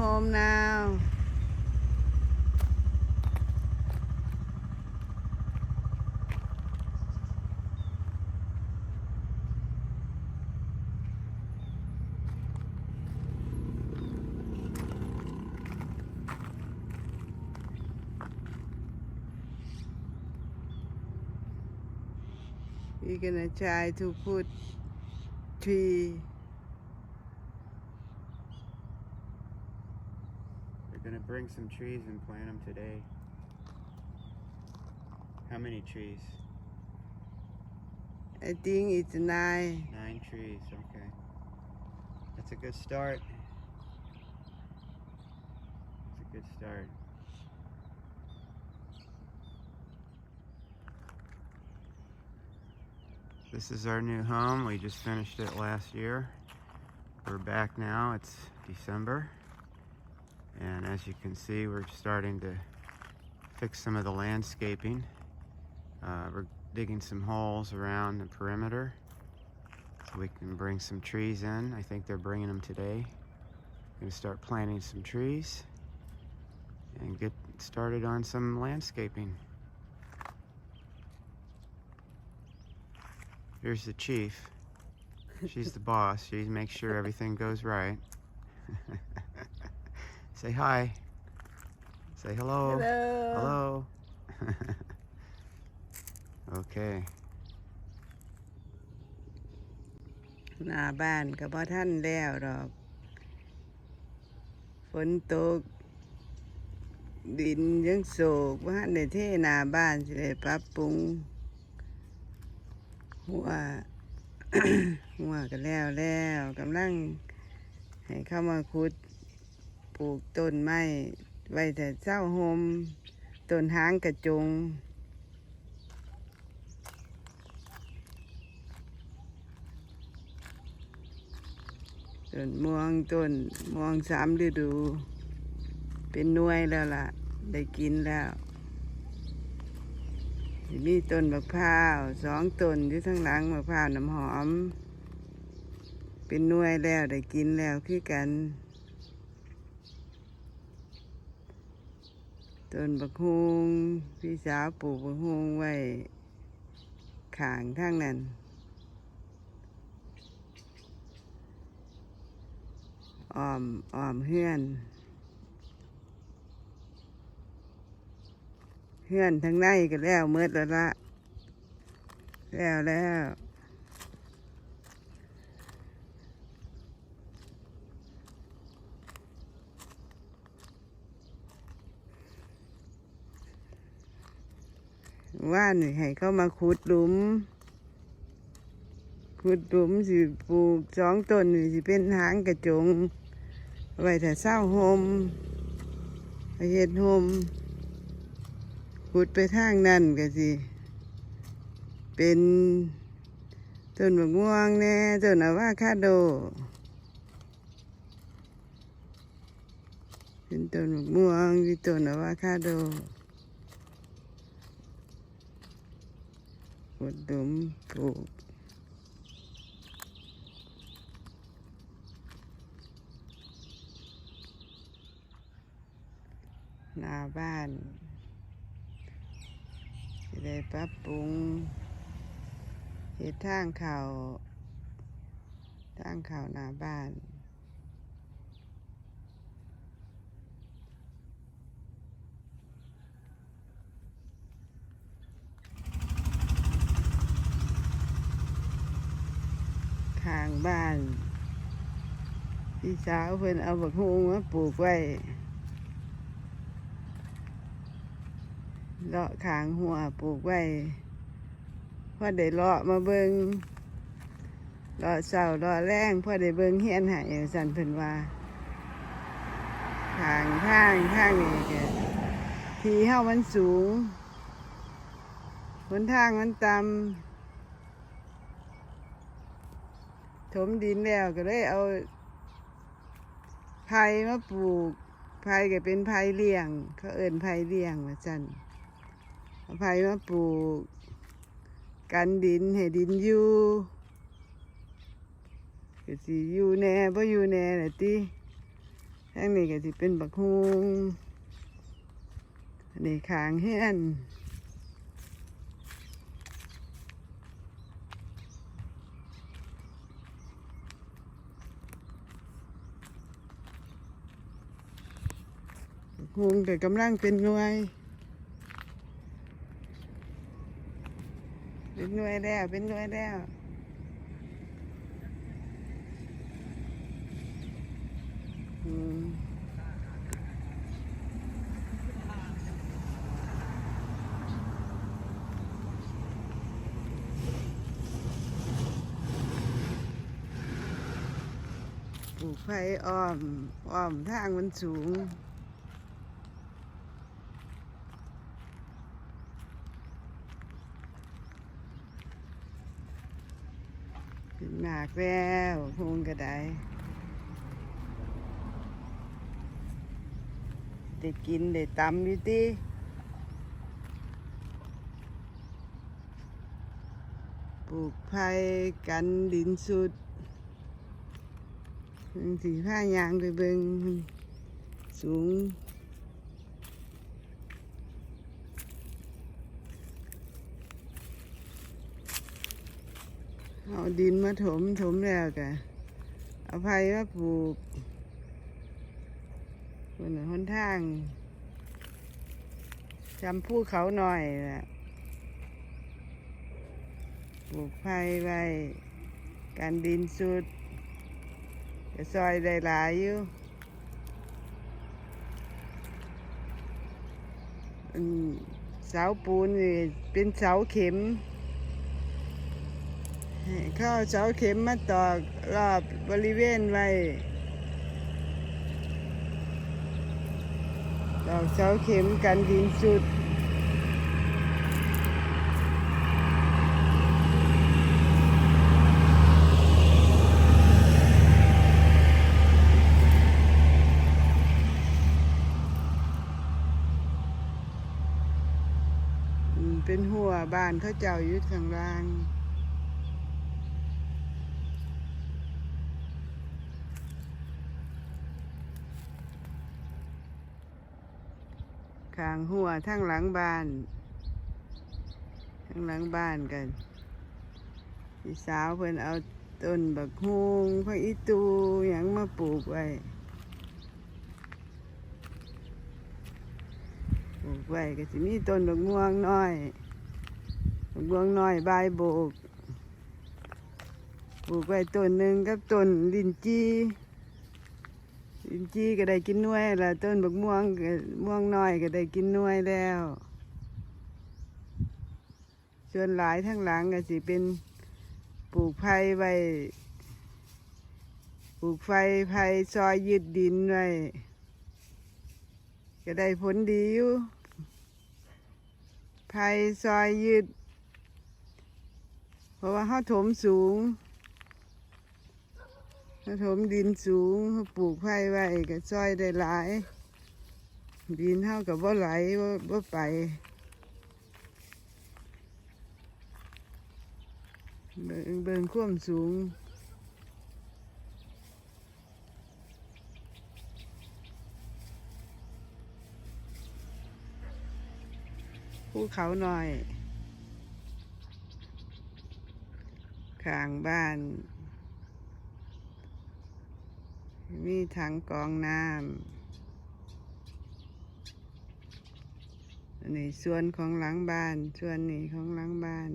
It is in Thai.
home now. We're gonna try to put tree gonna bring some trees and plant them today. How many trees? I think it's nine. Nine trees, okay. That's a good start. That's a good start. This is our new home. We just finished it last year. We're back now. It's December. And as you can see, we're starting to fix some of the landscaping. Uh, we're digging some holes around the perimeter so we can bring some trees in. I think they're bringing them today. Gonna start planting some trees and get started on some landscaping. Here's the chief. She's the boss. She makes sure everything goes right. Say hi. Say hello. Hello. Hello. okay. หน้าบ้านก็บ่ท่านแล้วดอก ฝนตก ดินยังโศกว่าในได้เทหน้าบ้านสิได้ปรับปรุง หัว หัวก็แล้วแล้วกำลังให้เข้ามาขุด ปลูกต้นไม้ไว้แต่เจ้าโฮมต้นหางกระจง ต้นม่วงต้นม่วงสามฤดู เป็นน่วยแล้วล่ะ ได้กินแล้ว มีต้นมะพร้าวสองต้นอยู่ทั้งหลังมะพร้าวน้ำหอม เป็นน่วยแล้วได้กินแล้วคือกัน ต้นบักฮงพี่สาวปลูกบักฮงไว้ขางทางนั้นอ้อมอ้อมเฮือนเฮือนทางในก็แล้วเมื่อแล้วละแล้วแล้ว ว่านนี่ให้เข้ามาขุดหลุม ขุดหลุมสิปลูกสองต้นนี่สิเป็นหางกระจงไว้ถ้าเศร้าโฮมเฮ็ดโฮมขุดไปทางนั่นก็สิ เป็นต้นมะม่วงแน่ต้นอะวาคาโด เป็นต้นมะม่วงมีต้นอะวาคาโด ขุดดุมปลูกหน้าบ้านจะได้ปรับปรุงเหตุทางเขาทางเขาหน้าบ้าน ข้าง บ้าน พี่สาวเพิ่นเอาบักฮุงมาปลูกไว้เลาะขางหัวปลูกไว้พ่อได้เลาะมาเบิงเลาะเสาเลาะแรงพ่อได้เบิงเฮียนหายสันเพิ่นว่าทางทางทางนี่ก็ทีเฮามันสูงหนทางมันต่ำ ถมดินแล้วก็เลยเอาไผ่มาปลูกไผ่ก็เป็นไผ่เลี้ยง เขาเอิ้นไผ่เลี้ยงว่าจันเอาไผ่มาปลูก กันดินให้ดินอยู่ก็สิอยู่แน่บ่อยู่แน่แหละติทางนี้ก็สิเป็นบักฮุงอันนี้ขางเฮียน ฮุงก็กำลังเป็นหน่วย เป็นหน่วยแล้ว เป็นหน่วยแล้วอืมปลูกไผ่อ้อม อ้อมทางมันสูง มากแล้วพงกระไดได้กินได้ตำอยู่ติปลูกไผ่กันดินสุดสีผ้ายางไปเบิงสูง เอาดินมาถมถมแล้วกะเอาไผ่มาปลูกบนหนทางจำภูเขาหน่อยแหละปลูกไผ่ไว้การดินสุดจะซอยได้หลายอยู่เสาปูนนี่เป็นเสาเข็ม เข้าเสาเข็มมาตอกรอบบริเวณไว้ตอกเสาเข็มกันดินสุดเป็นหัวบ้านเขาเจ้าอยู่ข้างล่าง ข้างหัวทั้งหลังบ้านทั้งหลังบ้านกันพี่สาวเพิ่นเอาต้นบักฮุงพักอีตูหยังมาปลูกไว้ปลูกไว้ก็สิมีต้นบักม่วงน้อยบักม่วงน้อยใบยโบกปลูกไว้ต้นหนึ่งกับต้นลินจี ลินจีก็ได้กินน่วยละต้นบักม่วงก็ม่วงน้อยก็ได้กินน่วยแล้วส่วนหลายทั้งหลังก็สิเป็นปลูกไผ่ไว้ปลูกไฟไผ่ซอยยืดดินไว้ก็ได้ผลดีอยู่ไผ่ซอยยืด เพราะว่าเขาถมสูง เขาถมดินสูงเขาปลูกไผ่ไว้ก็ซอยได้หลาย ดินเท่ากับว่าไหลว่าว่าไปเบิ่งเบิ่งควมสูงภูเขาหน่อยข้างบ้าน มีถังกองน้ำอันนี้ส่วนของหลังบ้าน ส่วนนี้ของหลังบ้าน